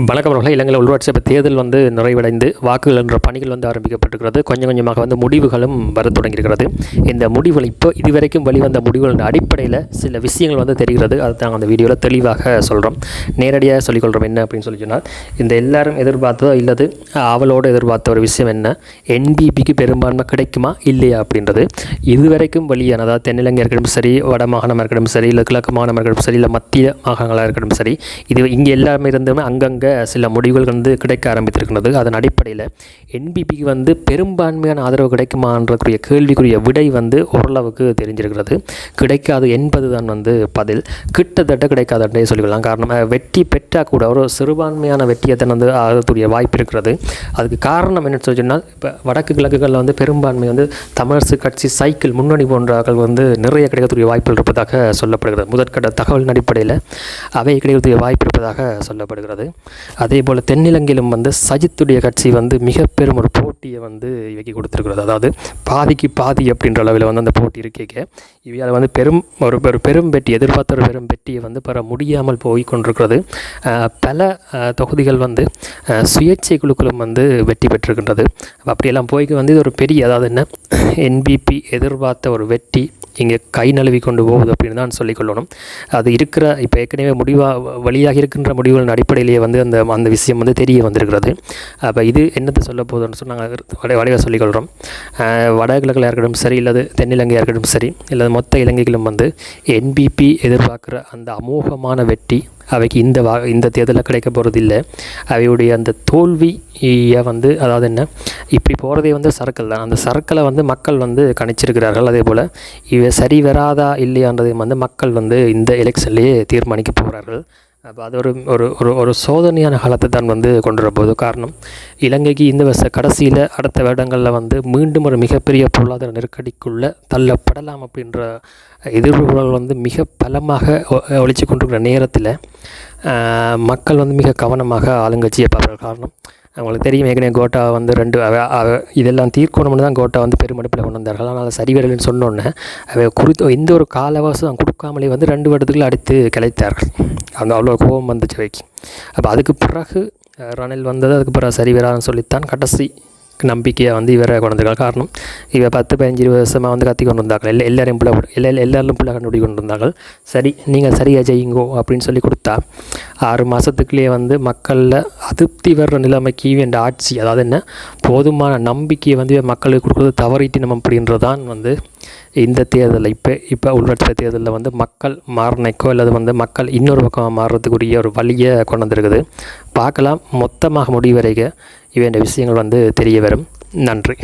வணக்கம் அவர்களே இலங்கையில் உள்ளாட்சி சபை தேர்தல் வந்து நிறைவடைந்து வாக்குகள் என்ற பணிகள் வந்து ஆரம்பிக்கப்பட்டிருக்கிறது. கொஞ்சம் கொஞ்சமாக வந்து முடிவுகளும் வர தொடங்கியிருக்கிறது. இந்த முடிவுகள் இப்போ இதுவரைக்கும் வெளிவந்த முடிவுகளின் அடிப்படையில் சில விஷயங்கள் வந்து தெரிகிறது. அதை நாங்கள் அந்த வீடியோவில் தெளிவாக சொல்கிறோம் நேரடியாக சொல்லிக்கொள்கிறோம் என்ன அப்படின்னு சொல்லி சொன்னால் இந்த எல்லாரும் எதிர்பார்த்ததோ இல்லது அவளோடு எதிர்பார்த்த ஒரு விஷயம் என்ன? என்பிபிக்கு பெரும்பான்மை கிடைக்குமா? இல்லையா? அப்படின்றது. இதுவரைக்கும் வெளியான அதாவது தென்னிலங்கை இருக்கட்டும் சரி வட மாகாணமாக இருக்கட்டும் சரி இல்லை கிழக்கு மாகாணமாக இருக்கட்டும் சரி இல்லை மத்திய மாகாணங்களாக இருக்கட்டும் சரி இது இங்கே எல்லாருமே இருந்துமே அங்கங்கே சில முடிவுகள் வந்து கிடைக்க ஆரம்பித்திருக்கிறது அதன் அடிப்படையில் என்பிபிக்கு வந்து பெரும்பான்மையான ஆதரவு கிடைக்குமான்றக்குரிய கேள்விக்குரிய விடை வந்து ஓரளவுக்கு தெரிஞ்சிருக்கிறது. கிடைக்காது என்பது தான் வந்து பதில். கிட்டத்தட்ட கிடைக்காதுன்றே சொல்லிக்கலாம். காரணம் வெற்றி பெற்றால் கூட ஒரு சிறுபான்மையான வெற்றியை தான் வந்து ஆகக்கூடிய வாய்ப்பு இருக்கிறது. அதுக்கு காரணம் என்னன்னு சொல்லி சொன்னால் இப்போ வடக்கு கிழக்குகளில் வந்து பெரும்பான்மை வந்து தமிழரசு கட்சி சைக்கிள் முன்னணி போன்றார்கள் வந்து நிறைய கிடைக்கக்கூடிய வாய்ப்புகள் இருப்பதாக சொல்லப்படுகிறது. முதற்கட்ட தகவலின் அடிப்படையில் அவை கிடைக்கக்கூடிய வாய்ப்பு இருப்பதாக சொல்லப்படுகிறது. அதே போல் தென்னிலங்கையிலும் வந்து சஜித்துடைய கட்சி வந்து மிக பெரும் ஒரு போட்டியை வந்து இவைக்கு கொடுத்துருக்கிறது. அதாவது பாதிக்கு பாதி அப்படின்ற அளவில் வந்து அந்த போட்டி இருக்கேக்க இவையால் வந்து பெரும் ஒரு ஒரு பெரும் வெட்டி எதிர்பார்த்த ஒரு பெரும் வெட்டியை வந்து பெற முடியாமல் போய் கொண்டிருக்கிறது. பல தொகுதிகள் வந்து சுயேட்சை குழுக்களும் வந்து வெற்றி பெற்றிருக்கின்றது. அப்படியெல்லாம் போய்க்கு வந்து இது ஒரு பெரிய அதாவது என்ன? என்பிபி எதிர்பார்த்த ஒரு வெற்றி இங்கே கை நழுவி கொண்டு போகுது அப்படின்னு தான் சொல்லிக்கொள்ளணும் அது இருக்கிற இப்போ ஏற்கனவே முடிவாக வழியாக இருக்கின்ற முடிவுகளின் அடிப்படையிலேயே வந்து அந்த அந்த விஷயம் வந்து தெரிய வந்திருக்கிறது. அப்போ இது என்னத்தை சொல்ல போகுதுன்னு சொல்லி நாங்கள் வட வடிவாக சொல்லிக்கொள்கிறோம் வடகிழக்கில் இருக்கட்டும் சரி இல்லது தென்னிலங்கையாக இருக்கட்டும் சரி இல்லாத மொத்த இலங்கைகளும் வந்து என்பிபி எதிர்பார்க்குற அந்த அமோகமான வெற்றி அவைக்கு இந்த வா இந்த தேர்தலில் கிடைக்க போகிறது இல்லை அவையுடைய அந்த தோல்வியை வந்து அதாவது என்ன இப்படி போகிறதே வந்து சர்க்கிள் தான். அந்த சர்க்கிளை வந்து மக்கள் வந்து கணிச்சிருக்கிறார்கள். அதே போல் இவை சரி வராதா இல்லையான்றதையும் வந்து மக்கள் வந்து இந்த எலெக்ஷன்லேயே தீர்மானிக்க போகிறார்கள். அப்போ அது ஒரு ஒரு ஒரு ஒரு சோதனையான காலத்தை தான் வந்து கொண்டு வரப்போகுது காரணம் இலங்கைக்கு இந்த வருஷ கடைசியில் அடுத்த வருடங்களில் வந்து மீண்டும் ஒரு மிகப்பெரிய பொருளாதார நெருக்கடிக்குள்ளே தள்ளப்படலாம் அப்படின்ற எதிர்ப்புகள் வந்து மிக பலமாக ஒ- ஒழிச்சு கொண்டிருக்கிற நேரத்தில் மக்கள் வந்து மிக கவனமாக ஆளுங்கட்சியை பார்க்குற காரணம் அவங்களுக்கு தெரியும். ஏற்கனவே கோட்டா வந்து ரெண்டு அவ- இதெல்லாம் தீர்க்கணும்னு தான் கோட்டா வந்து பெருமடுப்பில் கொண்டு வந்தார்கள். ஆனால் அது சொன்னோன்னே அவை குறித்து எந்த ஒரு காலவாசம் கொடுக்காமலே வந்து ரெண்டு வருடத்துக்குள்ள அடித்து கிளைத்தார்கள் அந்த அவ்வளோ கோபம் வந்துச்சு வைக்கி அப்போ அதுக்கு பிறகு ரணில் வந்தது அதுக்கு பிறகு சரிவரான்னு சொல்லித்தான் கடைசி நம்பிக்கையை வந்து இவரை கொண்டு காரணம் இவ பத்து பதினஞ்சு இருபது வருஷமாக வந்து கத்தி கொண்டு வந்தார்கள். எல்லா எல்லாரையும் பிள்ளை எல்லா எல்லாரும் பிள்ளை கண்டுபிடி கொண்டு வந்தார்கள். சரி நீங்கள் சரியாக செய்யுங்கோ அப்படின்னு சொல்லி கொடுத்தா ஆறு மாதத்துக்குள்ளேயே வந்து மக்களில் அதிருப்தி வர்ற நிலைமைக்கு இந்த ஆட்சி அதாவது என்ன? போதுமான நம்பிக்கையை வந்து மக்களுக்கு கொடுக்குறது தவறிட்டினம் அப்படின்றது தான் வந்து இந்த தேர்தலில். இப்போ இப்போ உள்ளாட்சி தேர்தலில் வந்து மக்கள் மாறினைக்கோ அல்லது வந்து மக்கள் இன்னொரு பக்கம் மாறுறதுக்குரிய ஒரு வழியை கொண்டு வந்திருக்குது. பார்க்கலாம். மொத்தமாக முடிவரைக இவன் விஷயங்கள் வந்து தெரிய வரும். நன்றி.